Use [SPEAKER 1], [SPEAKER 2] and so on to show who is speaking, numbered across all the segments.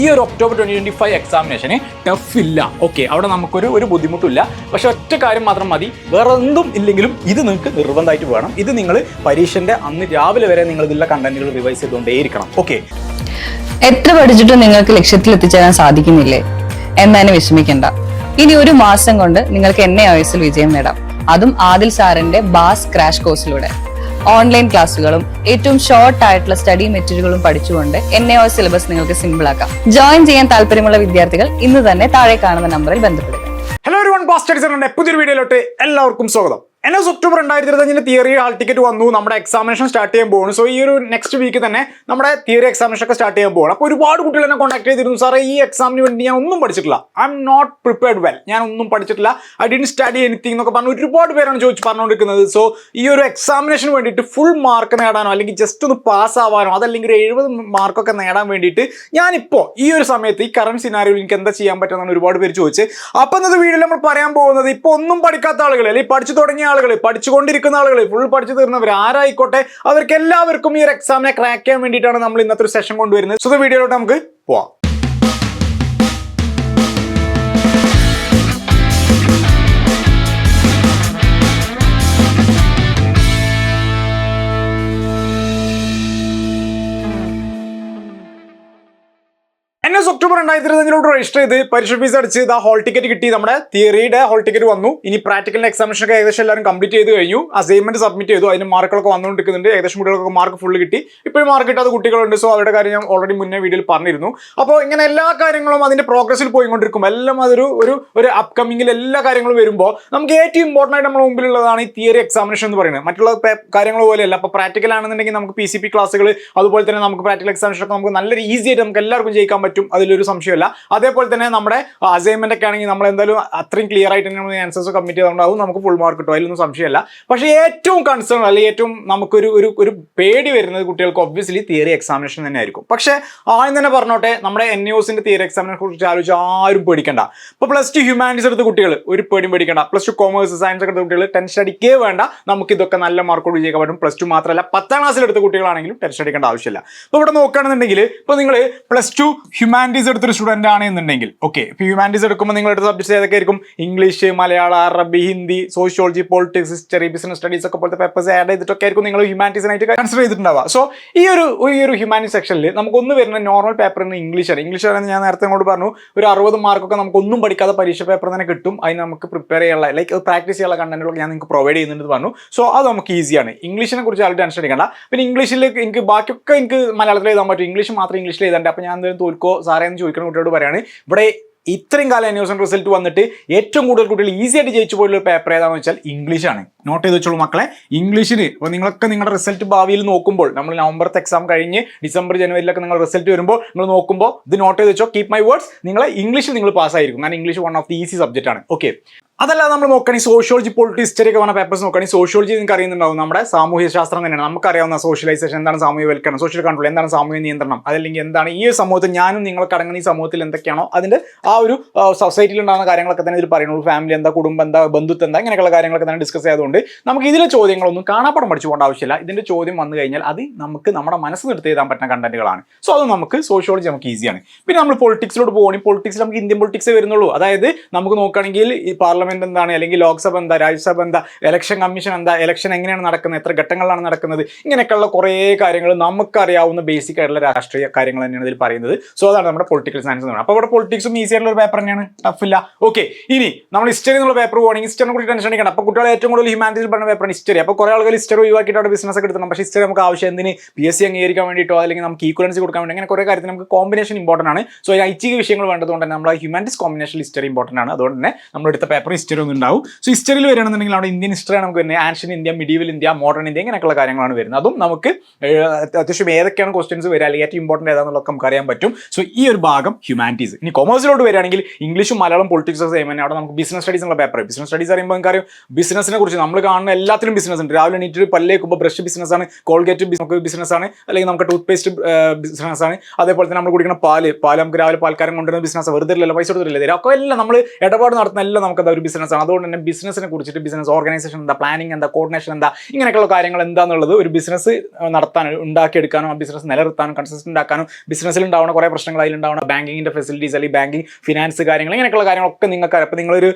[SPEAKER 1] ഈ ഒരു October twenty twenty five എക്സാമിനേഷന് ടഫ് ഇല്ല. ഓക്കെ അവിടെ നമുക്കൊരു ഒരു ബുദ്ധിമുട്ടില്ല പക്ഷെ ഒറ്റ കാര്യം മാത്രം മതി. വേറെ എന്തും ഇല്ലെങ്കിലും ഇത് നിങ്ങൾക്ക് നിർബന്ധമായിട്ട് വേണം. ഇത് നിങ്ങൾ പരീക്ഷന്റെ അന്ന് രാവിലെ വരെ നിങ്ങൾ ഇതിലുള്ള കണ്ടന്റുകൾ റിവൈസ് ചെയ്തുകൊണ്ടേയിരിക്കണം. ഓക്കെ
[SPEAKER 2] എത്ര പഠിച്ചിട്ടും നിങ്ങൾക്ക് ലക്ഷ്യത്തിൽ എത്തിച്ചേരാൻ സാധിക്കുന്നില്ലേ? എന്നതിന് വിഷമിക്കണ്ട. ഇനി ഒരു മാസം കൊണ്ട് നിങ്ങൾക്ക് എന്നെ എ വിജയം നേടാം. അതും ആദിൽ സാറിന്റെ ബാസ് ക്രാഷ് കോഴ്സിലൂടെ ഓൺലൈൻ ക്ലാസ്സുകളും ഏറ്റവും ഷോർട്ട് ആയിട്ടുള്ള സ്റ്റഡി മെറ്റീരിയലുകളും പഠിച്ചുകൊണ്ട് എൻ എ സിലബസ് നിങ്ങൾക്ക് സിമ്പിൾ ആക്കാം. ജോയിൻ ചെയ്യാൻ താല്പര്യമുള്ള വിദ്യാർത്ഥികൾ ഇന്ന് തന്നെ താഴെ കാണുന്ന നമ്പറിൽ ബന്ധപ്പെടുക.
[SPEAKER 1] ഹലോ ഒരു വൺ പാസ്റ്റേഴ്സിന്റെ പുതിയൊരു വീഡിയോയിലോട്ട് എല്ലാവർക്കും സ്വാഗതം. എൻ എസ് ഒക്ടോബർ രണ്ടായിരത്തി ഇരുപത്തഞ്ചിന് തിയറി ഹാൾ ടിക്കറ്റ് വന്നു. നമ്മുടെ എക്സാമിനേഷൻ സ്റ്റാർട്ട് ചെയ്യാൻ പോകുന്നു സോ ഈ ഒരു നെക്സ്റ്റ് വീക്ക് തന്നെ നമ്മുടെ തിയറി എക്സാമിനേഷൻ ഒക്കെ സ്റ്റാർട്ട് ചെയ്യാൻ പോകണം അപ്പോൾ ഒരുപാട് കുട്ടികൾ എന്നെ കോൺടാക്ട് ചെയ്തിരുന്നു. സാറേ ഈ എക്സാമിന് വേണ്ടി ഞാൻ ഒന്നും പഠിച്ചിട്ടില്ല. I'm not prepared well ഞാൻ ഒന്നും പഠിച്ചിട്ടില്ല. ഐ ഡിൻ സ്റ്റഡി എനിത്തിങ് എന്നൊക്കെ പറഞ്ഞ് ഒരുപാട് പേരാണ് ചോദിച്ച് പറഞ്ഞുകൊണ്ടിരിക്കുന്നത് സോ ഈ ഒരു എക്സാമിനേഷന് വേണ്ടിയിട്ട് ഫുൾ മാർക്ക് നേടാനോ അല്ലെങ്കിൽ ജസ്റ്റ് ഒന്ന് പാസ് ആവാനോ അതല്ലെങ്കിൽ ഒരു എഴുപത് മാർക്കൊക്കെ നേടാൻ വേണ്ടിയിട്ട് ഞാനിപ്പോൾ ഈ ഒരു സമയത്ത് ഈ കറണ്ട് സിനാരിയോയിൽ എനിക്ക് എന്താ ചെയ്യാൻ പറ്റുമെന്നാണ് ഒരുപാട് പേര് ചോദിച്ചത്. അപ്പോൾ ഇന്നത്തെ വീഡിയോയിൽ നമ്മൾ പറയാൻ പോകുന്നത് ഇപ്പോൾ ഒന്നും പഠിക്കാത്ത ആളുകൾ അല്ലെങ്കിൽ പഠിച്ചു തുടങ്ങിയ ആളുകൾ പഠിച്ചുകൊണ്ടിരിക്കുന്ന ആളുകൾ ഫുൾ പഠിച്ചു തീർന്നവർ ആരായിക്കോട്ടെ? അവർക്ക് എല്ലാവർക്കും ഈ ഒരു എക്സാമിനെ ക്രാക്ക് ചെയ്യാൻ വേണ്ടിയിട്ടാണ് നമ്മൾ ഇന്നത്തെ ഒരു സെഷൻ കൊണ്ടുവരുന്നത്. സോ വീഡിയോയിലോട്ട് നമുക്ക് പോവാം. രണ്ടായിരത്തി രജിസ്റ്റർ ചെയ്ത് പരീക്ഷ ഫീസ് അടിച്ച് ഇതാ ഹോൾ ടിക്കറ്റ് കിട്ടി. നമ്മുടെ തിയറിയുടെ ഹോൾ ടിക്കറ്റ് വന്നു. ഇനി പ്രാക്ടിക്കലിന്റെ എക്സാമിനേഷൻ ഒക്കെ ഏകദേശം എല്ലാവരും കംപ്ലീറ്റ് ചെയ്ത് കഴിഞ്ഞു. അസൈൻമെന്റ് സബ്മിറ്റ് ചെയ്തു. അതിന് മാർക്കുകളൊക്കെ വന്നുകൊണ്ടിരിക്കുന്നുണ്ട്. ഏകദേശം കുട്ടികൾക്ക് മാർക്ക് ഫുള്ള് കിട്ടി. ഇപ്പോഴും മാർക്ക് കിട്ടാത്ത കുട്ടികളുണ്ട്. സോ അവരുടെ കാര്യം ഞാൻ ഓൾറെഡി മുന്നേ വീഡിയോയിൽ പറഞ്ഞിരുന്നു. അപ്പോൾ ഇങ്ങനെ എല്ലാ കാര്യങ്ങളും അതിന്റെ പ്രോഗ്രസ്സിൽ പോയിക്കൊണ്ടിരിക്കും. എല്ലാം അതൊരു ഒരു ഒരു അപ്കമിംഗിൽ എല്ലാ കാര്യങ്ങളും വരുമ്പോൾ നമുക്ക് ഏറ്റവും ഇമ്പോർട്ടന്റ് ആയിട്ട് നമ്മുടെ മുമ്പിലുള്ളതാണ് ഈ തിയറി എക്സാമിനേഷൻ എന്ന് പറയുന്നത്. മറ്റുള്ള കാര്യങ്ങൾ പോലെയല്ല. അപ്പോൾ പ്രാക്ടിക്കൽ ആണെന്നുണ്ടെങ്കിൽ നമുക്ക് പി സി പി ക്ലാസ്സുകൾ അതുപോലെ തന്നെ നമുക്ക് പ്രാക്ടിക്കൽ എക്സാമിനേഷൻ ഒക്കെ നമുക്ക് നല്ല ഈസി ആയിട്ട് നമുക്ക് എല്ലാവർക്കും ജയിക്കാൻ പറ്റും. അതിലൊരു സംശയമില്ല. അതേപോലെ തന്നെ നമ്മുടെ അസൈൻമെന്റ് ഒക്കെ ആണെങ്കിൽ നമ്മൾ എന്തായാലും അത്രയും ക്ലിയർ ആയിട്ട് നമ്മൾ ആൻസേഴ്സ് കമ്മിറ്റ് ചെയ്തുകൊണ്ടാവും നമുക്ക് ഫുൾ മാർക്ക് കിട്ടും. അതിലൊന്നും സംശയമില്ല. പക്ഷേ ഏറ്റവും കൺസേൺ അല്ലെങ്കിൽ ഏറ്റവും നമുക്കൊരു ഒരു ഒരു പേടി വരുന്നത് കുട്ടികൾക്ക് ഒബ്വിയസ്ലി തിയറി എക്സാമിനേഷൻ തന്നെ ആയിരിക്കും. പക്ഷേ ആദ്യം തന്നെ പറഞ്ഞോട്ടെ നമ്മുടെ എൻ യുസിന്റെ തിയറി എക്സാമിനെ കുറിച്ച് ആലോചിച്ച് ആരും പേടിക്കണ്ട. ഇപ്പോൾ പ്ലസ് ടു ഹ്യൂമാനിറ്റീസ് എടുത്ത കുട്ടികൾ ഒരു പേടിയും പേടിക്കണ്ട. പ്ലസ് ടു കോമേഴ്സ് സയൻസ് എടുത്ത കുട്ടികൾ ടെൻഷൻ അടിക്കേ വേണ്ട. നമുക്ക് ഇതൊക്കെ നല്ല മാർക്കോട് വിജയിക്കാൻ പറ്റും. പ്ലസ് ടു മാത്രമല്ല പത്താം ക്ലാസ്സിൽ എടുത്ത കുട്ടികളാണെങ്കിലും ടെൻഷൻ അടിക്കേണ്ട ആവശ്യമില്ല. ഇപ്പോൾ ഇവിടെ നോക്കുകയാണെന്നുണ്ടെങ്കിൽ ഇപ്പോൾ നിങ്ങൾ പ്ലസ് ടു ഹ്യൂമാനിറ്റീസ് എടുത്തൊരു സ്റ്റുഡന്റ് ആണെന്നുണ്ടെങ്കിൽ ഓക്കെ ഇപ്പോൾ ഹ്യൂമാനിറ്റീസ് എടുക്കുമ്പോൾ നിങ്ങളുടെ സബ്ജക്ട്സ് ഏതൊക്കെ ആയിരിക്കും? English Malayalam Arabi Hindi sociology politics history business studies ഒക്കെ പോലത്തെ പേപ്പേഴ്സ് ആഡ് ചെയ്തിട്ടൊക്കെ ആയിരിക്കും നിങ്ങൾ ഹ്യൂമാനിറ്റീസിനായിട്ട് കൺസിഡർ ചെയ്തിട്ടുണ്ടാവുക. സോ ഈ ഒരു ഈ ഒരു ഹ്യൂമാനിറ്റി സെക്ഷനിൽ നമുക്കൊന്ന് വരുന്ന നോർമൽ പേപ്പർ ഇംഗ്ലീഷാണ് ആണ് ഇംഗ്ലീഷ് ആണെന്ന് ഞാൻ നേരത്തെ അങ്ങോട്ട് പറഞ്ഞു. ഒരു അറുപത് മാർക്കൊക്കെ നമുക്ക് ഒന്നും പഠിക്കാതെ പരീക്ഷ പേപ്പർ തന്നെ കിട്ടും. അതിന് നമുക്ക് പ്രിപ്പയർ ചെയ്യാനുള്ള ലൈക്ക് പ്രാക്ടീസ് ചെയ്യാനുള്ള കണ്ടന്റുകളൊക്കെ ഞാൻ നിങ്ങൾക്ക് പ്രൊവൈഡ് ചെയ്യുന്നുണ്ട് പറഞ്ഞു. സോ അത് നമുക്ക് ഈസിയാണ് ഇംഗ്ലീഷിനെ കുറിച്ച് ആരും ടെൻഷൻ അടിക്കണ്ട. പിന്നെ ഇംഗ്ലീഷിൽ എനിക്ക് ബാക്കിയൊക്കെ എനിക്ക് മലയാളത്തിൽ എഴുതാൻ പറ്റും. ഇംഗ്ലീഷ് മാത്രം ഇംഗ്ലീഷിൽ എഴുതാണ്ട്. അപ്പോൾ ഞാൻ എന്തെങ്കിലും തോൽക്കോ സാറേ എന്ന് ചോദിക്കുന്ന കുട്ടിയോട് പറയാണ് ഇവിടെ ഇത്രയും കാലം അന്വേഷണ റിസൾട്ട് വന്നിട്ട് ഏറ്റവും കൂടുതൽ കുട്ടികൾ ഈസി ആയിട്ട് ജയിച്ചു പോയുള്ള പേപ്പർ ഏതാണെന്ന് വെച്ചാൽ ഇംഗ്ലീഷാണ് നോട്ട് ചെയ്ത് വെച്ചോളൂ മക്കളെ ഇംഗ്ലീഷിന് ഇപ്പോൾ നിങ്ങളൊക്കെ നിങ്ങളുടെ റിസൾട്ട് ഭാവിയിൽ നോക്കുമ്പോൾ നമ്മൾ നവംബറത്തെ എക്സാം കഴിഞ്ഞ് ഡിസംബർ ജനുവരിയിലൊക്കെ നിങ്ങൾ റിസൾട്ട് വരുമ്പോൾ നിങ്ങൾ നോക്കുമ്പോൾ ഇത് നോട്ട് ചെയ്ത് വെച്ചോ കീപ് മൈ വേർഡ്സ് നിങ്ങളെ ഇംഗ്ലീഷിൽ നിങ്ങൾ പാസ്സായിരിക്കും കാരണം English one of the easy subject ആണ്. ഓക്കെ അതല്ലാതെ നമ്മൾ നോക്കുകയാണെങ്കിൽ സോഷ്യോളജി പൊളിറ്റി ഹിസ്റ്ററി ഒക്കെ വന്ന പേപ്പേഴ്സ് നോക്കുകയാണെങ്കിൽ സോഷ്യോളജി നിങ്ങൾക്ക് അറിയുന്നുണ്ടാവും. നമ്മുടെ സാമൂഹ്യ ശാസ്ത്രം തന്നെയാണ്. നമുക്കറിയാവുന്ന സോഷ്യലൈസേഷൻ എന്താണ് സാമൂഹ്യവൽക്കരണം സോഷ്യൽ കൺട്രോൾ എന്താണ് സാമൂഹ്യ നിയന്ത്രണം അതല്ലെങ്കിൽ എന്താണ് ഈ സമൂഹത്തിൽ ഞാനും നിങ്ങൾ കടങ്ങുന്ന ഈ സമൂഹത്തിൽ എന്തൊക്കെയാണോ അതിന്റെ ആ ഒരു സൊസൈറ്റിയിൽ ഉണ്ടാകുന്ന കാര്യങ്ങളൊക്കെ തന്നെ ഇതിൽ പറയുന്നുള്ളൂ ഫാമിലി എന്താ കുടുംബം എന്താ ബന്ധുത്വം എന്താ ഇങ്ങനെയുള്ള കാര്യങ്ങളൊക്കെ തന്നെ ഡിസ്കസ് ചെയ്തുകൊണ്ട് നമുക്ക് ഇതിലെ ചോദ്യങ്ങളൊന്നും കാണാപ്പടം പഠിച്ചു പോകേണ്ട ആവശ്യമില്ല. ഇതിന്റെ ചോദ്യം വന്നു കഴിഞ്ഞാൽ അത് നമുക്ക് നമ്മുടെ മനസ്സ് നിർത്തി എഴുതാൻ പറ്റുന്ന കണ്ടന്റുകളാണ് സോ അത് നമുക്ക് സോഷ്യോളജി നമുക്ക് ഈസിയാണ് പിന്നെ നമ്മൾ പൊളിറ്റിക്സിലോട്ട് പോകുകയാണെങ്കിൽ പൊളിറ്റിക്സ് നമുക്ക് ഇന്ത്യൻ പൊളിറ്റിക്സ് വരുന്നുള്ളൂ. അതായത് നമുക്ക് നോക്കുകയാണെങ്കിൽ ഈ പാർലമെന്റ് എന്താണ് അല്ലെങ്കിൽ ലോക്സഭ എന്താ രാജ്യസഭ എന്താ ഇലക്ഷൻ കമ്മീഷൻ എന്താ ഇലക്ഷൻ എങ്ങനെയാണ് നടക്കുന്നത് എത്ര ഘട്ടങ്ങളിലാണ് നടക്കുന്നത് ഇങ്ങനെയൊക്കെയുള്ള കുറേ കാര്യങ്ങൾ നമുക്കറിയാവുന്ന ബേസിക് ആയിട്ടുള്ള രാഷ്ട്രീയ കാര്യങ്ങൾ തന്നെയാണ് ഇതിൽ പറയുന്നത്. സോ അതാണ് നമ്മുടെ പൊളിറ്റിക്കൽ സയൻസ് എന്ന് പറയുന്നത്. അപ്പോൾ ഇവിടെ പൊളിറ്റിക്സും ഈസി ആയിട്ടുള്ള ഒരു പേപ്പർ തന്നെയാണ്. ടഫ് ഇല്ല. ഓക്കെ ഇനി നമ്മൾ ഹിസ്റ്ററി എന്നുള്ള പേപ്പർ പോകുകയാണെങ്കിൽ ഹിസ്റ്ററിനെ കുറിച്ച് ടെൻഷൻ അടിക്കണം അപ്പോൾ കുട്ടികൾ ഏറ്റവും കൂടുതൽ ഹ്യൂമാനിറ്റീസ് പറഞ്ഞ പേപ്പറാണ് ഹിസ്റ്ററി അപ്പോൾ കുറേ ആളുകൾ ഹിസ്റ്ററി ഒഴിവാക്കിയിട്ട് അവിടെ ബിസിനസ് ഒക്കെ എടുത്തണം പക്ഷേ ഹിസ്റ്ററി നമുക്ക് ആവശ്യം എന്തിന്? പി എസ് സി അംഗീകരിക്കാൻ വേണ്ടിയിട്ടോ അല്ലെങ്കിൽ നമുക്ക് ഈക്വലൻസി കൊടുക്കാൻ വേണ്ടി അങ്ങനെ കുറേ കാര്യത്തിൽ നമുക്ക് കോമ്പിനേഷൻ ഇമ്പോർട്ടന്റ് ആണ്. സോ ഐച്ഛിക വിഷയങ്ങൾ വേണ്ടതുകൊണ്ട് തന്നെ നമ്മൾ ഹ്യൂമാനിറ്റീസ് കോമ്പിനേഷൻ ഹിസ്റ്ററി ഇമ്പോർട്ടന്റ് ആണ്. അതുകൊണ്ട് തന്നെ നമ്മൾ എടുത്ത പേപ്പർ ഹിസ്റ്ററി ഒന്നും ഉണ്ടാവും. സോ ഹിസ്റ്ററിയിൽ വരികയാണെന്നുണ്ടെങ്കിൽ അവിടെ ഇന്ത്യൻ ഹിസ്റ്ററിയാണ് നമുക്ക് വരുന്നത്. Ancient India medieval India modern India ഇങ്ങനെയൊക്കെയുള്ള കാര്യങ്ങളാണ് വരുന്നത്. അതും നമുക്ക് അത്യാവശ്യം ഏതൊക്കെയാണ് ക്വസ്റ്റ്യൻസ് വരിക അല്ലെങ്കിൽ ഏറ്റവും ഇമ്പോർട്ടന്റ് ഏതാണെന്നുള്ളതൊക്കെ നമുക്ക് അറിയാൻ പറ്റും. സോ ഈ ഒരു ഭാഗം ഹ്യൂമാനിറ്റീസ് ഇനി കൊമേഴ്സിലോട്ട് വരികയാണെങ്കിൽ ഇംഗ്ലീഷും മലയാളം പൊളിറ്റിക്സ് സെയിം തന്നെ. അവിടെ നമുക്ക് ബിസിനസ് സ്റ്റഡീസ് എന്നുള്ള പേപ്പർ ബിസിനസ് സ്റ്റഡീസ് അറിയുമ്പോൾ നമുക്കറിയാം ബിസിനസിനെ കുറിച്ച് നമ്മൾ കാണുന്ന എല്ലാത്തിലും ബിസിനസ് ഉണ്ട്. രാവിലെ എണീറ്റ് പല്ലേക്കുമ്പോൾ ബ്രഷ് ബിസിനസ് ആണ്. കോൾഗേറ്റ് നമുക്ക് ബിസിനസ് ആണ്. അല്ലെങ്കിൽ നമുക്ക് ടൂത്ത് പേസ്റ്റ് ബിസിനസ് ആണ്. അതേപോലെ തന്നെ നമ്മൾ കുടിക്കുന്ന പാൽ. പാൽ നമുക്ക് രാവിലെ പാൽക്കാരൻ കൊണ്ടുവരുന്ന ബിസിനസ് വെറുതെ ഇല്ലല്ലോ പൈസ കൊടുത്തില്ല തരാം. ഒക്കെ എല്ലാം നമ്മൾ ഇടപാട് നടത്തുന്ന എല്ലാം നമുക്ക് ഒരു ഒരു ബിസിനസ്സാണ് അതുകൊണ്ട് തന്നെ ബിസിനസ്സിനെ കുറിച്ചിട്ട് ബിസിനസ് ഓർഗനൈസേഷൻ എന്താ പ്ലാനിങ് എന്താ കോർഡിനേഷൻ എന്താ ഇങ്ങനെയൊക്കെയുള്ള കാര്യങ്ങൾ എന്താണെന്നുള്ളത് ഒരു ബിസിനസ് നടത്താൻ ഉണ്ടാക്കിയെടുക്കാനും ആ ബിസിനസ് നിലനിർത്താനും കൺസിസ്റ്റന്റ് ആക്കാനും ബിസിനസ്സിൽ ഉണ്ടാവുന്ന കുറേ പ്രശ്നങ്ങൾ അതിലുണ്ടാവുന്ന ബാങ്കിങ്ങിന്റെ ഫെസിലിറ്റീസ് അല്ലെങ്കിൽ ബാങ്കിങ് ഫിനാൻസ് കാര്യങ്ങൾ ഇങ്ങനെയൊക്കെയുള്ള കാര്യങ്ങളൊക്കെ നിങ്ങൾക്ക് അപ്പോൾ നിങ്ങളൊരു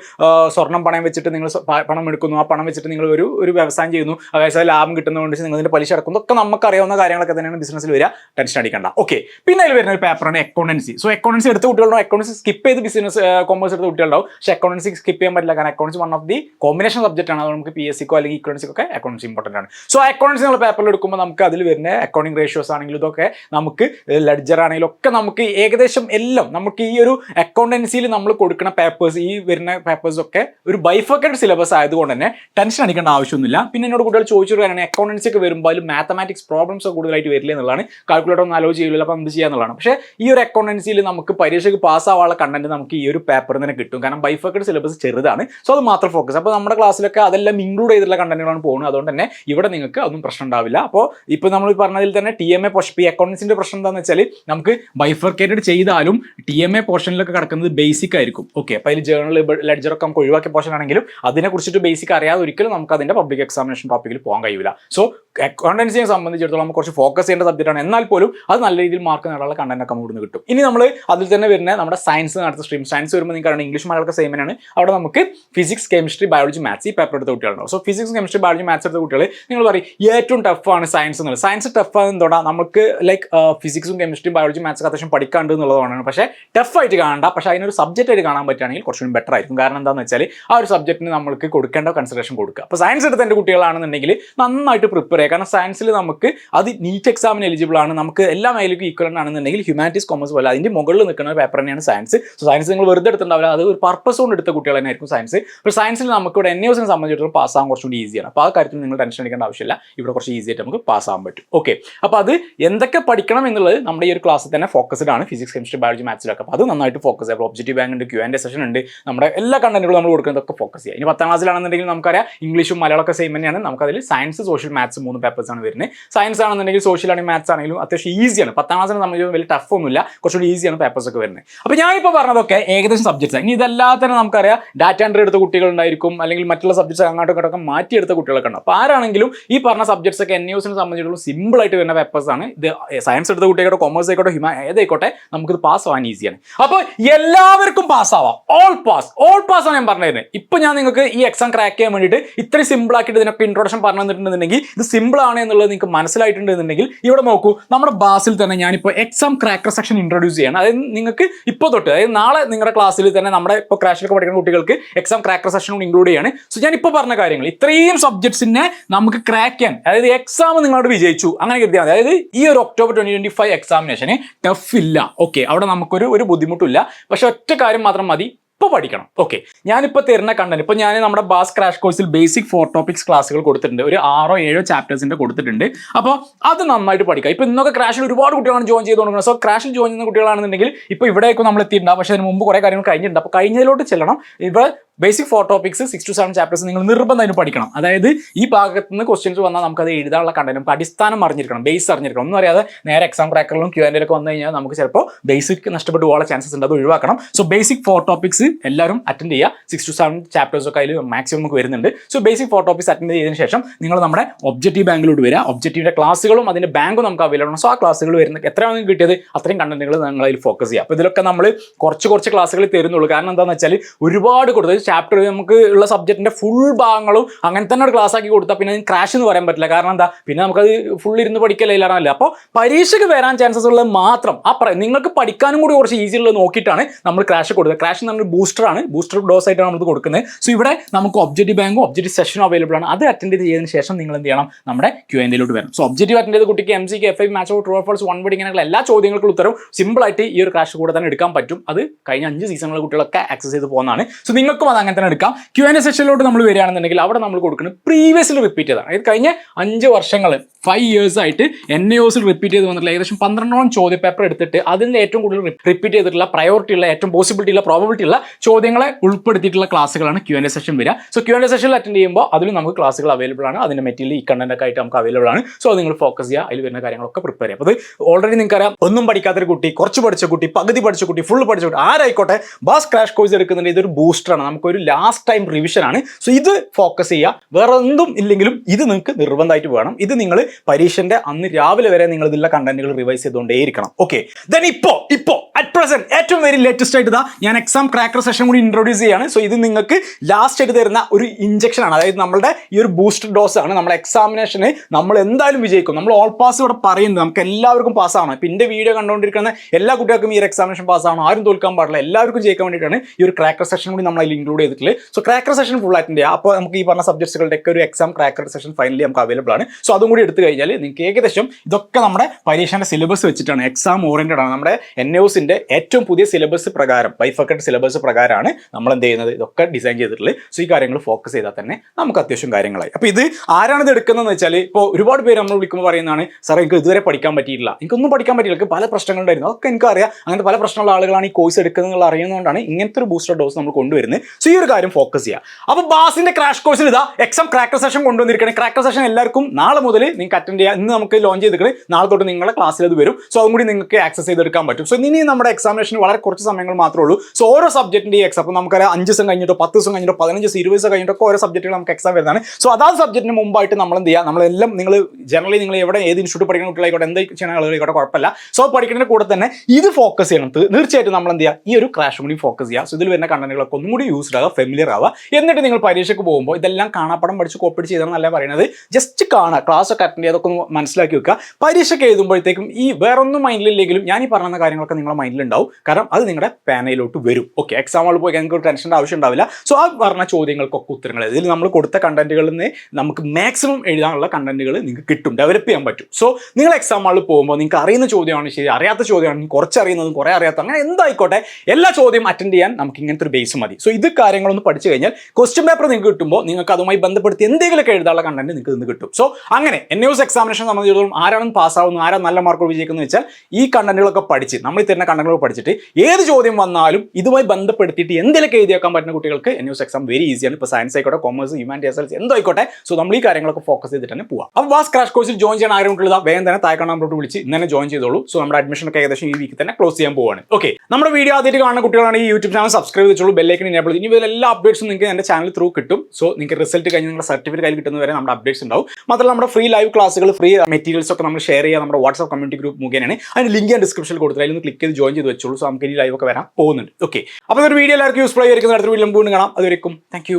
[SPEAKER 1] സ്വർണം പണയം വെച്ചിട്ട് നിങ്ങൾ പണം എടുക്കുന്നു. ആ പണം വെച്ചിട്ട് നിങ്ങൾ ഒരു ഒരു വ്യവസായം ചെയ്യുന്നു. ആ ലാഭം കിട്ടുന്നതുകൊണ്ട് നിങ്ങൾ ഇതിന്റെ പലിശ അടക്കുന്നു. ഒക്കെ നമുക്ക് അറിയാവുന്ന കാര്യങ്ങളൊക്കെ തന്നെയാണ് ബിസിനസ്സിൽ വരിക. ടെൻഷൻ അടിക്കേണ്ട. ഓക്കെ പിന്നെ അതിൽ വരുന്ന ഒരു പേപ്പറാണ് അക്കൗണ്ടൻസി സോ അക്കൗണ്ടൻസി എടുത്ത കുട്ടികളുണ്ടാവും അക്കൗണ്ടൻസി സ്കിപ്പ് ചെയ്ത് ബിസിനസ് കോമേഴ്സ് എടുത്ത കുട്ടികളുണ്ടാവും. പക്ഷേ അക്കൗണ്ടൻസി സ്കിപ്പ് ചെയ്യാൻ പറ്റില്ല. കാരണം accounts one of the combination subject ആണ്. നമുക്ക് പി എസ് സിക്കോ അല്ലെങ്കിൽ ഇക്കോണമിക്സിക്കോ ഒക്കെ അക്കൗണ്ട്സ് ഇമ്പോർട്ടന്റ് ആണ്. സോ അക്കൗണ്ട്സ് നമ്മൾ പേപ്പറിൽ എടുക്കുമ്പോൾ നമുക്ക് അതിൽ വരുന്ന അക്കൗണ്ടിങ് റേഷ്യോസ് ആണെങ്കിലും ഇതൊക്കെ നമുക്ക് ലഡ്ജർ ആണെങ്കിലും ഒക്കെ നമുക്ക് ഏകദേശം എല്ലാം നമുക്ക് ഈ ഒരു അക്കൗണ്ടൻസിയിൽ നമ്മൾ കൊടുക്കുന്ന പേപ്പേഴ്സ് ഈ വരുന്ന പേപ്പേഴ്സ് ഒക്കെ ഒരു ബൈഫക്കറ്റ് സിലബസ് ആയതുകൊണ്ട് തന്നെ ടെൻഷൻ അടിക്കേണ്ട ആവശ്യമൊന്നുമില്ല. പിന്നെ എന്നോട് കൂടുതൽ ചോദിച്ചൊരു കാര്യമാണ്. അക്കൗണ്ടൻസി ഒക്കെ വരുമ്പോൾ അതിൽ മാത്തമാറ്റിക്സ് പ്രോബ്ലംസ് കൂടുതലായിട്ട് വരില്ല എന്നുള്ളതാണ്. കാൽക്കുലേറ്റർ ഒന്നും ആലോചിച്ച് ചെയ്യില്ല അപ്പോൾ എന്ത് ചെയ്യാന്നുള്ളതാണ് പക്ഷേ ഈ ഒരു അക്കൗണ്ടൻസിയിൽ നമുക്ക് പരീക്ഷയ്ക്ക് പാസ്സാവാനുള്ള കണ്ടന്റ് നമുക്ക് ഈ ഒരു പേപ്പറിൽ തന്നെ കിട്ടും. കാരണം ബൈഫക്കറ്റ് സിലബസ് ചെറുതാണ് സോ അത് മാത്രം ഫോക്കസ് അപ്പോൾ നമ്മുടെ ക്ലാസ്സിലൊക്കെ അതെല്ലാം ഇൻക്ലൂഡ് ചെയ്തിട്ടുള്ള കണ്ടന്റുകളാണ് പോകുന്നത്. അതുകൊണ്ട് തന്നെ ഇവിടെ നിങ്ങൾക്ക് അതൊന്നും പ്രശ്നം ഉണ്ടാവില്ല. അപ്പോൾ ഇപ്പോൾ നമ്മൾ പറഞ്ഞതിൽ തന്നെ ടി എം എ പോർഷൻ അക്കൗണ്ട്സിന്റെ പ്രശ്നം എന്താണെന്ന് വെച്ചാൽ നമുക്ക് ബൈഫർക്കേറ്റഡ് ചെയ്താലും ടി എം എ പോർഷനിലൊക്കെ കിടക്കുന്നത് ബേസിക് ആയിരിക്കും. ഓക്കെ അപ്പോൾ അതിൽ ജേണൽ ലെഡ്ജറൊക്കെ നമുക്ക് ഒഴിവാക്കിയ പോർഷൻ ആണെങ്കിലും അതിനെ കുറിച്ചിട്ട് ബേസിക് അറിയാതെ ഒരിക്കലും നമുക്ക് അതിന്റെ പബ്ലിക് എക്സാമിനേഷൻ ടോപ്പിക്കിൽ പോകാൻ കഴിയില്ല സോ അക്കൗണ്ടൻസിയെ സംബന്ധിച്ചിടത്തോളം നമുക്ക് കുറച്ച് ഫോക്കസ് ചെയ്യേണ്ട സബ്ജക്റ്റ് ആണ്. എന്നാൽ പോലും അത് നല്ല രീതിയിൽ മാർക്ക് നേടാനുള്ള കണ്ടന്റ് ഒക്കെ ഇവിടുന്ന് കിട്ടും. ഇനി നമ്മൾ അതിൽ തന്നെ വരുന്ന നമ്മുടെ സയൻസ് നടത്തുന്ന സ്ട്രീം സയൻസ് വരുമ്പോൾ നിങ്ങൾക്ക് ഇംഗ്ലീഷ് മലയാളം സെയിം ആണ് അവിടെ നമുക്ക് ഫിസിക്സ് കെമിസ്ട്രി ബയോളജി മാത്സ് ഈ പേപ്പർ എടുത്ത കുട്ടികളുണ്ടാവും so physics chemistry biology maths എടുത്ത കുട്ടികൾ നിങ്ങൾ പറയും ഏറ്റവും ടഫാണ് സയൻസ് എന്നുള്ളത്. സയൻസ് ടഫ് എന്തുകൊണ്ടാ? നമുക്ക് ലൈക്ക് ഫിസിക്സും കെമിസ്ട്രിയും ബയോളജി മാത്സ് അത്യാവശ്യം പഠിക്കാണ്ട് എന്നുള്ളതാണ് പക്ഷേ ടഫായിട്ട് കാണണ്ട. പക്ഷേ അതിനൊരു സബ്ജക്റ്റ് ആയിട്ട് കാണാൻ പറ്റുകയാണെങ്കിൽ കുറച്ചുകൂടി ബെറ്റർ ആയിരിക്കും. കാരണം എന്താണെന്ന് വെച്ചാൽ ആ ഒരു സബ്ജക്റ്റിന് നമുക്ക് കൊടുക്കേണ്ട കൺസിഡറേഷൻ കൊടുക്കുക. അപ്പോൾ സയൻസ് എടുത്ത എന്റെ കുട്ടികളാണെന്നുണ്ടെങ്കിൽ നന്നായിട്ട് പ്രിപ്പയർ ചെയ്യുക. കാരണം സയൻസിൽ നമുക്ക് അത് നീറ്റ് എക്സാമിന് എലിജിബിൾ ആണ്. നമുക്ക് എല്ലാ മേലും ഈക്വലന്റ് ആണെന്നുണ്ടെങ്കിൽ ഹ്യൂമാനിറ്റീസ് കോമേഴ്സ് പോലെ അതിന്റെ മുകളിൽ നിൽക്കുന്ന ഒരു പേപ്പർ തന്നെയാണ് സയൻസ് സോ സയൻസ് നിങ്ങൾ വെറുതെ എടുത്തിട്ടുണ്ടാവില്ല. അത് ഒരു പർപ്പസ് കൊണ്ട് എടുത്ത കുട്ടികൾ ആയിരിക്കും സയൻസ് അപ്പോൾ സയൻസിൽ നമുക്ക് ഇവിടെ എൻ എസിനെ സംബന്ധിച്ചിടത്തോളം പാസ്സാകാൻ കുറച്ചുകൂടി ഈസിയാണ് അപ്പോൾ ആ കാര്യത്തിൽ നിങ്ങൾ ടെൻഷൻ അടിക്കേണ്ട ആവശ്യമില്ല. ഇവിടെ കുറച്ച് ഈസി ആയിട്ട് നമുക്ക് പാസ്സാകാൻ പറ്റും. ഓക്കെ അപ്പോൾ അത് എന്തൊക്കെ പഠിക്കണം എന്നുള്ളത് നമ്മുടെ ഈ ഒരു ക്ലാസ്സിൽ തന്നെ ഫോക്കസ്ഡ് ആണ്. ഫിസിക്സ് കെമിസ്ട്രി ബയോളജി മാത്സിലൊക്കെ അപ്പോൾ അത് നന്നായിട്ട് ഫോക്കസ് ചെയ്യാം. ഒബ്ജക്റ്റീവ് ബാങ്ക് ഉണ്ട് ക്യൂ ആൻഡ് സെഷൻ ഉണ്ട്. നമ്മുടെ എല്ലാ കണ്ടന്റുകളും നമ്മൾ കൊടുക്കുന്നതൊക്കെ ഫോക്കസ് ചെയ്യുക ഇനി പത്താം ക്ലാസ്സിലാണെന്നുണ്ടെങ്കിൽ നമുക്കറിയാം ഇംഗ്ലീഷും മലയാളമൊക്കെ സെയിം തന്നെയാണ്. നമുക്കതിൽ സയൻസ് സോഷ്യൽ മാത്സ് മൂന്ന് പേപ്പേഴ്സ് ആണ് വരുന്നത്. സയൻസ് ആണെന്നുണ്ടെങ്കിൽ സോഷ്യൽ ആണെങ്കിൽ മാത്സ് ആണെങ്കിലും അത്യാവശ്യം ഈസിയാണ് പത്താം ക്ലാസ്സിന് നമ്മൾ വലിയ ടഫ് ഒന്നുമില്ല. കുറച്ചുകൂടി ഈസിയാണ് പേപ്പേഴ്സ് ഒക്കെ വരുന്നത്. അപ്പോൾ ഞാനിപ്പോൾ പറഞ്ഞതൊക്കെ ഏകദേശം സബ്ജക്ട്സ് ഇനി ഇതെല്ലാം തന്നെ നമുക്കറിയാം ഡാറ്റ എൻട്രി എടുത്ത കുട്ടികളുണ്ടായിരിക്കും അല്ലെങ്കിൽ മറ്റുള്ള സബ്ജക്ട്സ് അങ്ങോട്ടും ഇങ്ങോട്ടൊക്കെ മാറ്റിയെടുത്ത കുട്ടികളൊക്കെ ഉണ്ട് അപ്പോൾ ആരാണെങ്കിലും ഈ പറഞ്ഞ സബ്ജക്ട്സ് ഒക്കെ എൻ യൂസിനെ സംബന്ധിച്ചിടത്തോളം സിമ്പിൾ ആയിട്ട് വരുന്ന പേപ്പേഴ്സ് ആണ്. ഇത് സയൻസ് എടുത്ത കുട്ടികളുടെ കൊമേഴ്സ് ആയിക്കോട്ടെ ഹ്യൂമാ ഏതായിക്കോട്ടെ നമുക്കിത് പാസ് ആവാൻ ഈസിയാണ് അപ്പോൾ എല്ലാവർക്കും പാസ് ആവാം. ഓൾ പാസ് ഓൾ പാസ് ആണ് ഞാൻ പറഞ്ഞിരുന്നത് ഇപ്പോൾ ഞാൻ നിങ്ങൾക്ക് ഈ എക്സാം ക്രാക്ക് ചെയ്യാൻ വേണ്ടിയിട്ട് ഇത്രയും സിമ്പിൾ ആക്കിയിട്ട് ഇതിനൊക്കെ ഇൻട്രോഡക്ഷൻ പറഞ്ഞു തന്നിട്ടുണ്ടെന്നുണ്ടെങ്കിൽ ഇത് സിമ്പിൾ ആണ് എന്നുള്ളത് നിങ്ങൾക്ക് മനസ്സിലായിട്ടുണ്ടെന്നുണ്ടെങ്കിൽ ഇവിടെ നോക്കൂ നമ്മുടെ ബാസിൽ തന്നെ ഞാനിപ്പോൾ എക്സാം ക്രാക്കർ സെക്ഷൻ ഇൻട്രൊഡ്യൂസ് ചെയ്യണം. അതായത് നിങ്ങൾക്ക് ഇപ്പോൾ തൊട്ട് അതായത് നാളെ നിങ്ങളുടെ ക്ലാസ്സിൽ തന്നെ നമ്മുടെ ഇപ്പോൾ ക്രാഷിലൊക്കെ പഠിക്കുന്ന കുട്ടികൾക്ക് എക്സാം ക്രാക്കർ സെഷനും ഇൻക്ലൂഡ് ചെയ്യാണ്. സോ ഞാൻ ഇപ്പോൾ പറഞ്ഞ കാര്യങ്ങൾ ഇത്രയും സബ്ജക്ട്സിനെ നമുക്ക് ക്രാക്ക് ചെയ്യാൻ അതായത് എക്സാം നിങ്ങളോട് വിജയിച്ചു അങ്ങനെ കരുതിയാൽ മതി. അതായത് ഈ ഒരു ഒക്ടോബർ ട്വന്റി ട്വന്റി ഫൈവ് എക്സാമിനേഷന് ടഫ് ഇല്ല. ഓക്കെ അവിടെ നമുക്കൊരു ഒരു ബുദ്ധിമുട്ടില്ല പക്ഷെ ഒറ്റ കാര്യം മാത്രം മതി. ഇപ്പോൾ പഠിക്കണം. ഓക്കെ ഞാനിപ്പോൾ തരുന്ന കണ്ടന്റ് ഇപ്പോൾ ഞാൻ നമ്മുടെ ബാസ് ക്രാഷ് കോഴ്സിൽ ബേസിക് ഫോർ ടോപ്പിക്സ് ക്ലാസ്സുകൾ കൊടുത്തിട്ടുണ്ട്. ഒരു ആറോ ഏഴോ ചാപ്റ്റേഴ്സിന്റെ കൊടുത്തിട്ടുണ്ട്. അപ്പോൾ അത് നന്നായിട്ട് പഠിക്കുക. ഇപ്പോൾ ഇന്നൊക്കെ ക്രാഷിൽ ഒരുപാട് കുട്ടികളാണ് ജോയിൻ ചെയ്ത് സോ ക്രാഷിൽ ജോയിൻ ചെയ്യുന്ന കുട്ടികളാണെന്നുണ്ടെങ്കിൽ ഇപ്പോൾ ഇവിടെയൊക്കെ നമ്മൾ എത്തിയിട്ടുണ്ടാവും പക്ഷേ അതിന് മുമ്പ് കുറേ കാര്യങ്ങൾ കഴിഞ്ഞിട്ടുണ്ട്. അപ്പോൾ കഴിഞ്ഞതിലോട്ട് ചെല്ലണം. ഇപ്പോൾ basic four topics six two seven chapters നിങ്ങൾ നിർബന്ധമായിട്ട് പഠിക്കണം. അതായത് ഈ ഭാഗത്ത് നിന്ന് ക്വസ്റ്റ്യൻസ് വന്നാൽ നമുക്ക് അത് എഴുതാനുള്ള കണ്ടന്റ് നമുക്ക് അടിസ്ഥാനം അറിഞ്ഞിരിക്കണം ബേസ് അറിഞ്ഞിരിക്കണം. ഒന്നും അറിയാതെ നേരെ എക്സാം ക്രാക്കറിലും ക്യൂ ആൻഡിലൊക്കെ വന്നു കഴിഞ്ഞാൽ നമുക്ക് ചിലപ്പോൾ ബേസിക് നഷ്ടപ്പെട്ടു പോകാനുള്ള ചാൻസസ് ഉണ്ട് അത് ഒഴിവാക്കണം. സോ ബേസിക് ഫോർ ടോപ്പിക്സ് എല്ലാവരും അറ്റൻഡ് ചെയ്യുക. സിക്സ് ടു സെവൻ ചാപ്റ്റേഴ്സ് ഒക്കെ അതിൽ മാക്സിമം നമുക്ക് വരുന്നുണ്ട്. So basic four topics attend ചെയ്തതിന് ശേഷം നിങ്ങൾ നമ്മുടെ ഒബ്ജക്റ്റീവ് ബാങ്കിലോട്ട് വരിക. ഒബ്ജക്റ്റീവിന്റെ ക്ലാസ്സുകളും അതിന്റെ ബാങ്കും നമുക്ക് അവൈലബിൾ ആണ്. സോ ആ ക്ലാസ്സുകൾ വരുന്ന എത്രയാണ് കിട്ടിയത്? അത്രയും കണ്ടന്റുകൾ നിങ്ങൾ അതിൽ ഫോക്കസ് ചെയ്യുക. അപ്പോൾ ഇതിലൊക്കെ നമ്മൾ കുറച്ച് കുറച്ച് ക്ലാസ്സുകൾ തരുന്നുള്ളൂ. കാരണം എന്താണെന്ന് വെച്ചാൽ ഒരുപാട് കൊടുത്തത് ചാപ്റ്റർ നമുക്ക് ഉള്ള സബ്ജക്റ്റിന്റെ ഫുൾ ഭാഗങ്ങളും അങ്ങനെ തന്നെ ഒരു ക്ലാസ് ആക്കി കൊടുത്താൽ പിന്നെ ക്രാഷ് എന്ന് പറയാൻ പറ്റില്ല. കാരണം എന്താ? പിന്നെ നമുക്കത് ഫുൾ ഇരുന്ന് പഠിക്കലില്ലാണല്ലോ അപ്പോൾ പരീക്ഷയ്ക്ക് വരാൻ ചാൻസസ് ഉള്ളത് മാത്രം. ആ നിങ്ങൾക്ക് പഠിക്കാനും കൂടി കുറച്ച് ഈസി ഉള്ളത് നോക്കിയിട്ടാണ് നമ്മൾ ക്രാഷ് കൊടുക്കുക ക്രാഷ് എന്ന് ബൂസ്റ്ററാണ് ബൂസ്റ്റർ ഡോസ് ആയിട്ടാണ് നമ്മൾ കൊടുക്കുന്നത്. സോ ഇവിടെ നമുക്ക് ഒബ്ജക്റ്റീവ് ബാങ്കും ഒബ്ജക്റ്റീവ് സെഷനും അവൈലബിൾ ആണ്. അത് അറ്റൻഡ് ചെയ്തതിന് ശേഷം നിങ്ങൾ എന്ത് ചെയ്യണം? നമ്മുടെ ക്യൂ എന്റെയിലോട്ട് വരണം. സോ ഒബ്ജക്റ്റീവ് അറ്റൻഡ് ചെയ്ത കുട്ടിക്ക് എം സിക്ക് F I match true false one buddy ഇങ്ങനെയുള്ള എല്ലാ ചോദ്യങ്ങൾക്കും ഉത്തരവും സിമ്പിൾ ആയിട്ട് ഈ ഒരു ക്രാഷ് കൂടെ തന്നെ എടുക്കാൻ പറ്റും. അത് കഴിഞ്ഞ അഞ്ച് സീസണുകളിലെ കുട്ടികളൊക്കെ ആക്സസ് ചെയ്ത് പോകുന്നതാണ്. സോ നിങ്ങൾക്കും അത് അങ്ങനെ തന്നെ എടുക്കാം. ക്യു എൻ എ സെഷനിലോട്ട് നമ്മൾ വരികയാണെന്നുണ്ടെങ്കിൽ അവിടെ നമ്മൾ കൊടുക്കുന്നത് പ്രീവിയസിൽ റിപ്പീറ്റ് ചെയ്താണ് അതായത് കഴിഞ്ഞ അഞ്ച് വർഷങ്ങൾ ഫൈവ് ഇയേഴ്സ് ആയിട്ട് എൻ എ ഒസിൽ റിപ്പീറ്റ് ചെയ്ത് വന്നിട്ടുള്ള ഏകദേശം പന്ത്രണ്ടോളം ചോദ്യ പേപ്പർ എടുത്തിട്ട് അതിന്റെ ഏറ്റവും കൂടുതൽ റിപ്പീറ്റ് ചെയ്തിട്ടുള്ള പ്രയോറിറ്റി ഉള്ള ഏറ്റവും പോസിബിലിറ്റി ഉള്ള പ്രോബിലിറ്റി ഉള്ള ചോദ്യങ്ങളെ ഉൾപ്പെടുത്തിയിട്ടുള്ള ക്ലാസ്സുകളാണ് ക്യു എ സെഷൻ വരിക. സോ ക്യു എ സെഷനിൽ അറ്റൻഡ് ചെയ്യുമ്പോൾ അതിലും നമുക്ക് ക്ലാസ്സുകൾ അവൈലബിൾ ആണ്. അതിന്റെ മെറ്റീരിയൽ ഈ കണ്ടന്റ് ഒക്കെ ആയിട്ട് നമുക്ക് അവൈലബിൾ ആണ്. സോ നിങ്ങൾ ഫോക്കസ് ചെയ്യുക. അതിൽ വരുന്ന കാര്യങ്ങളൊക്കെ പ്രിപ്പയർ ചെയ്യുക. അത് ഓൾറെഡി നിങ്ങൾക്ക് അറിയാം ഒന്നും പഠിക്കാത്തൊരു കുട്ടി കുറച്ച് പഠിച്ച കുട്ടി പകുതി പഠിച്ച കുട്ടി ഫുൾ പഠിച്ച കുട്ടി ആരായിക്കോട്ടെ ബാസ് ക്രാഷ് കോഴ്സ് എടുക്കുന്നുണ്ട്. ഇതൊരു ബൂസ്റ്ററാണ് നമുക്ക് നിങ്ങൾക്ക് ഒരു ലാസ്റ്റ് ടൈം റിവിഷൻ ആണ്. സോ ഇത് ഫോക്കസ് ചെയ്യുക. വേറെ എന്തും ഇല്ലെങ്കിലും ഇത് നിങ്ങൾക്ക് നിർബന്ധമായിട്ട് വേണം. ഇത് നിങ്ങൾ പരീക്ഷന്റെ അന്ന് രാവിലെ വരെ നിങ്ങൾ ഇതിലുള്ള കണ്ടന്റുകൾ റിവൈസ് ചെയ്തുകൊണ്ടേയിരിക്കണം. ഓക്കെ ദെൻ ഇപ്പോ ഇപ്പോ അറ്റ് പ്രസന്റ് ഏറ്റവും വെരി ലേറ്റസ്റ്റ് ആയിട്ട് ഇതാ ഞാൻ എക്സാം ക്രാക്കർ സെഷൻ കൂടി ഇൻട്രോഡ്യൂസ് ചെയ്യാണ്. സോ ഇത് നിങ്ങൾക്ക് ലാസ്റ്റ് ആയിട്ട് തരുന്ന ഒരു ഇഞ്ചക്ഷൻ ആണ്. അതായത് നമ്മുടെ ഈ ഒരു ബൂസ്റ്റർ ഡോസ് ആണ്. നമ്മുടെ എക്സാമിനേഷന് നമ്മൾ എന്തായാലും വിജയിക്കും. നമ്മൾ ഓൾ പാസ് ഇവിടെ പറയുന്നത് നമുക്ക് എല്ലാവർക്കും പാസ്സാവണം ഇപ്പം എന്റെ വീഡിയോ കണ്ടുകൊണ്ടിരിക്കുന്ന എല്ലാ കുട്ടികൾക്കും ഈ ഒരു എക്സാമിനേഷൻ പാസ്സാവണം ആരും തോൽക്കാൻ പാടില്ല. എല്ലാവർക്കും ജയിക്കാൻ വേണ്ടിയിട്ടാണ് ഈ ഒരു ക്രാക്കർ സെഷൻ കൂടി നമ്മൾ അതിൽ ഇൻക്ലൂഡ് ചെയ്തിട്ടുള്ളത് സോ ക്രാക്കർ സെഷൻ ഫുൾ ചെയ്യുക അപ്പോൾ നമുക്ക് ഈ പറഞ്ഞ സബ്ജക്ട്സുകളുടെ ഒക്കെ ഒരു എക്സാം ക്രാക്കർ സെഷൻ ഫൈനലി നമുക്ക് അവൈലബിൾ ആണ്. സോ അതും കൂടി എടുത്തു കഴിഞ്ഞാൽ നിങ്ങൾക്ക് ഏകദേശം ഇതൊക്കെ നമ്മുടെ പരീക്ഷയുടെ സിലബസ് വെച്ചിട്ടാണ് എക്സാം ഓറിയന്റഡ് ആണ്. നമ്മുടെ എൻ എസിന്റെ ഏറ്റവും പുതിയ സിലബസ് പ്രകാരം ബൈഫക്കറ്റ് സിലബസ് പ്രകാരമാണ് നമ്മൾ എന്ത് ചെയ്യുന്നത്? ഇതൊക്കെ ഡിസൈൻ ചെയ്തിട്ടുള്ളത്. സോ ഈ കാര്യങ്ങൾ ഫോക്കസ് ചെയ്താൽ തന്നെ നമുക്ക് അത്യാവശ്യം കാര്യങ്ങളായി. അപ്പോൾ ഇത് ആരാണ് ഇത് എടുക്കുന്നതെന്ന് വെച്ചാൽ ഇപ്പോൾ ഒരുപാട് പേര് നമ്മൾ വിളിക്കുമ്പോൾ പറയുന്നതാണ് സാറേ എനിക്ക് ഇതുവരെ പഠിക്കാൻ പറ്റിയില്ല എനിക്കൊന്നും പഠിക്കാൻ പറ്റിയില്ല. എനിക്ക് പല പ്രശ്നങ്ങളുണ്ടായിരുന്നു. അതൊക്കെ എനിക്കറിയാം. അങ്ങനത്തെ പല പ്രശ്നമുള്ള ആളുകളാണ് ഈ കോഴ്സ് എടുക്കുന്നത് അറിയുന്നതുകൊണ്ടാണ് ഇങ്ങനത്തെ ഒരു ബൂസ്റ്റർ ഡോസ് നമ്മൾ കൊണ്ടുവരുന്നത്. സോ ഈ ഒരു കാര്യം ഫോക്കസ് ചെയ്യുക അപ്പോൾ ബാസിന്റെ ക്രാഷ് കോഴ്സിൽ ഇതാ എക്സാം ക്രാക്കർ സെഷൻ കൊണ്ടുവന്നിരിക്കണം. ക്രാക്കർ സെഷൻ എല്ലാവർക്കും നാളെ മുതൽ നിങ്ങൾക്ക് അറ്റൻഡ് ചെയ്യാം. ഇന്ന് നമുക്ക് ലോഞ്ച് ചെയ്തിട്ട് നാളെ തൊട്ട് നിങ്ങളുടെ ക്ലാസ്സിൽ അത് വരും. സോ അതും കൂടി നിങ്ങൾക്ക് ആക്സസ് ചെയ്തെടുക്കാൻ പറ്റും. സോ ഇനി നമ്മുടെ എക്സാമിനേഷൻ വളരെ കുറച്ച് സമയങ്ങൾ മാത്രമേ ഉള്ളൂ. സോ ഓരോ സബ്ജക്റ്റിന്റെ എക്സാം അപ്പോൾ നമുക്കറിയാം അഞ്ച് ദിവസം കഴിഞ്ഞിട്ടോ പത്ത് ദിവസം കഴിഞ്ഞിട്ടോ പതിനഞ്ച് ദിവസം ഇരുപത് ദിവസം കഴിഞ്ഞിട്ടൊക്കെ ഓരോ സബ്ജക്റ്റുകൾ നമുക്ക് എക്സാം വരുന്നതാണ്. സോ അതാത് സബ്ജക്റ്റിന് മുമ്പായിട്ട് നമ്മൾ എന്ത് ചെയ്യുക നമ്മളെല്ലാം നിങ്ങൾ ജനറലി നിങ്ങൾ എവിടെ ഏത് ഇൻസ്റ്റിറ്റ്യൂട്ട് പഠിക്കുന്ന കുട്ടികളായിക്കോട്ടെ എന്ത് ചെയ്യുന്ന ആളുകളായിക്കോട്ടെ കുഴപ്പമില്ല. സോ പഠിക്കുന്നതിന് കൂടെ തന്നെ ഇത് ഫോക്കസ് ചെയ്യണം. തീർച്ചയായിട്ടും നമ്മൾ എന്ത് ചെയ്യുക ഈ ഒരു ക്രാഷ് കൂടി ഫോക്കസ് ചെയ്യുക സോ ഇതിൽ വരുന്ന കണ്ടന്റുകളൊക്കെ ഒന്നും കൂടി യൂസ്ഡ് ആവുക ഫെമിലിയർ ആവുക എന്നിട്ട് നിങ്ങൾ പരീക്ഷയ്ക്ക് പോകുമ്പോൾ ഇതെല്ലാം കാണാപ്പടം പഠിച്ച് കോപ്പിഡ് ചെയ്തെന്നല്ല പറയുന്നത്? ജസ്റ്റ് കാണുക ക്ലാസ് ഒക്കെ അറ്റൻഡ് ചെയ്തൊക്കെ ഒന്ന് മനസ്സിലാക്കി വെക്കുക. പരീക്ഷയ്ക്ക് എഴുതുമ്പോഴത്തേക്കും ഈ വേറൊന്നും മൈൻഡിലില്ലെങ്കിലും ഞാൻ ഈ പറയുന്ന കാര്യങ്ങളൊക്കെ നിങ്ങളുടെ മൈൻഡിലുണ്ടാവും കാരണം അത് നിങ്ങളുടെ പാനയിലോട്ട് വരും. ഓക്കെ എക്സാം ഹാളിൽ പോയി നിങ്ങൾക്ക് ടെൻഷന്റെ ആവശ്യം ഉണ്ടാവില്ല. സോ ആ പറഞ്ഞ ചോദ്യങ്ങൾക്കൊക്കെ ഉത്തരങ്ങൾ ഇതിൽ നമ്മൾ കൊടുത്ത കണ്ടന്റുകളിൽ നിന്ന് നമുക്ക് മാക്സിമം എഴുതാനുള്ള കണ്ടന്റുകൾ നിങ്ങൾക്ക് കിട്ടും ഡെവലപ്പ് ചെയ്യാൻ പറ്റും. സോ നിങ്ങൾ എക്സാം ഹാളിൽ പോകുമ്പോൾ നിങ്ങൾക്ക് അറിയുന്ന ചോദ്യമാണ് ശരി അറിയാത്ത ചോദ്യമാണ് കുറച്ച് അറിയുന്നതും കുറേ അറിയാത്ത അങ്ങനെ എന്തായിക്കോട്ടെ എല്ലാ ചോദ്യം അറ്റൻഡ് ചെയ്യാൻ നമുക്ക് ഇങ്ങനത്തെ ഒരു ബേസ് മതി. സോ ഇത് കാര്യങ്ങളൊന്ന് പഠിച്ചു കഴിഞ്ഞാൽ ക്വസ്റ്റ്യൻ പേപ്പർ നിങ്ങൾക്ക് കിട്ടുമ്പോൾ നിങ്ങൾക്ക് അതുമായി ബന്ധപ്പെടുത്തി എന്തെങ്കിലുമൊക്കെ എഴുതാനുള്ള കണ്ടന്റ് നിങ്ങൾക്ക് നിന്ന് കിട്ടും. സോ അങ്ങനെ എൻ ന്യൂസ് എക്സാമിനേഷൻ സംബന്ധിച്ചിടത്തോളം ആരാണ് പാസ്സാവുന്നത് ആരാ നല്ല മാർക്ക് വിജയിക്കുന്നത് വെച്ചാൽ ഈ കണ്ടന്റുകളൊക്കെ പഠിച്ച് നമ്മൾ ഈ തരുന്ന കണ്ടന്റുകൾ പഠിച്ചിട്ട് ഏത് ചോദ്യം വന്നാലും ഇതുമായി ബന്ധപ്പെടുത്തിയിട്ട് എന്തെങ്കിലും എഴുതിയാക്കാൻ പറ്റുന്ന കുട്ടികൾക്ക് എൻ ന്യൂസ് എക്സാം വെരി ഈസിയാണ് ഇപ്പോൾ സയൻസ് ആയിക്കോട്ടെ കോമേഴ്സ് ഹ്യൂമാനിറ്റി എസ് എൽ എന്തോ ആയിക്കോട്ടെ സോ നമ്മൾ ഈ കാര്യങ്ങളൊക്കെ ഫോക്കസ് ചെയ്തിട്ട് തന്നെ പോവാം. അപ്പോൾ വാസ് ക്രാഷ് കോഴ്സിൽ ജോയിൻ ചെയ്യാൻ ആഗ്രഹമുള്ളത് വേഗം തന്നെ തായ്ക്കണ നമ്മളോട് വിളിച്ച് ഇന്നലെ ജോയിൻ ചെയ്തോളൂ. സോ നമ്മുടെ അഡ്മിഷൻ ഒക്കെ ഏകദേശം ഈ വീക്ക് തന്നെ ക്ലോസ് ചെയ്യാൻ പോവാണ്. ഓക്കെ നമ്മുടെ വീഡിയോ ആദ്യമായിട്ട് കാണുന്ന കുട്ടികളാണ് ഈ യൂട്യൂബ് ചാനൽ സബ്സ്ക്രൈബ് ചെയ്തോളൂ ബെല്ലൈക്കൻ എനേബിൾ ഇനി വരെ എല്ലാ അപ്ഡേറ്റ്സും നിങ്ങൾക്ക് എന്റെ ചാനൽ ത്രൂ കിട്ടും. സോ നിങ്ങൾക്ക് റിസൾട്ട് കഴിഞ്ഞ് നിങ്ങളുടെ സർട്ടിഫിക്കറ്റ് കയ്യിൽ കിട്ടുന്നവരെ നമ്മുടെ അപ്ഡേറ്റ്സ് ഉണ്ടാവും. മാത്രമല്ല നമ്മുടെ ഫ്രീ ലൈവ് ക്ലാസ്സുകൾ ഫ്രീ മെറ്റീരിയൽസ് ഒക്കെ നമ്മൾ ഷെയർ ചെയ്യുക നമ്മുടെ വാട്സ്ആപ്പ് കമ്മ്യൂണിറ്റി ഗ്രൂപ്പ് മുഖേനയാണ്. അതിന് ലിങ്ക് ഞാൻ ഡിസ്ക്രിപ്ഷനിൽ കൊടുത്തില്ല അതിൽ ക്ലിക്ക് ചെയ്ത് ജോയിൻ ചെയ്ത് വെച്ചോളൂ. സോ നമുക്ക് ഇനി ലൈവ് ഒക്കെ വരാൻ പോകുന്നുണ്ട്. ഓക്കെ അപ്പോൾ ഒരു വീഡിയോ എല്ലാവർക്കും യൂസ്ഫുൾ ആയിരിക്കും അടുത്ത വീഡിയോ വീണ്ടും കാണാം. അതുവരെയും താങ്ക്